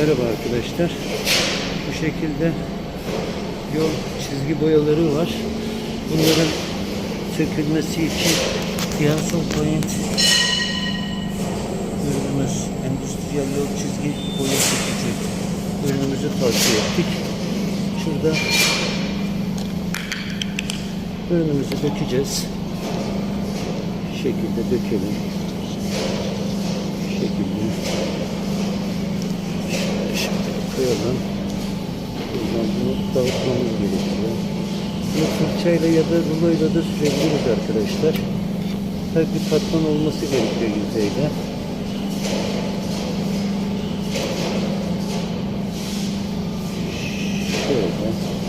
arkadaşlar. Bu şekilde yol çizgi boyaları var. Bunların sökülmesi için Diyason Point ürünümüz endüstriyel yol çizgi boya sökücü ürünümüzü tavsiye ettik. Şurada ürünümüzü dökeceğiz. Şu şekilde dökelim. Şu şekilde. Koyalım. Buradan bunu dağıtmamız gerekiyor. Bunu fırçayla ya da ruloyla da sürebiliriz arkadaşlar. Tabii bir katman olması gerekiyor yüzeyde. Şöyle.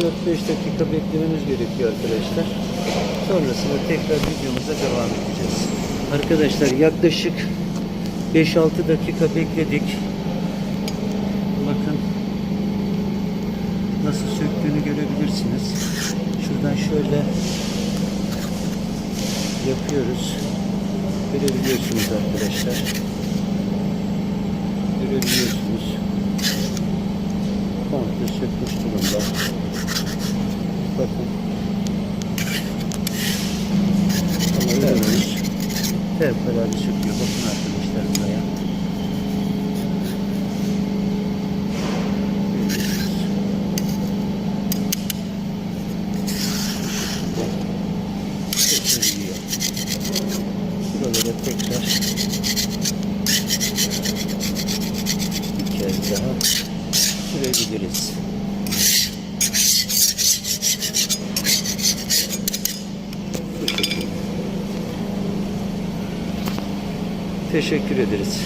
4-5 dakika beklememiz gerekiyor arkadaşlar. Sonrasında tekrar videomuza devam edeceğiz. Arkadaşlar yaklaşık 5-6 dakika bekledik. Bakın nasıl söktüğünü görebilirsiniz. Şuradan şöyle yapıyoruz. Görebiliyorsunuz arkadaşlar. Görebiliyorsunuz. Komple sökmüş durumda. Bakın. Ürünümüz fevkalade söküyor. Bakın arkadaşlar buraya. Buralara tekrar bir kez daha sürebiliriz. Teşekkür ederiz.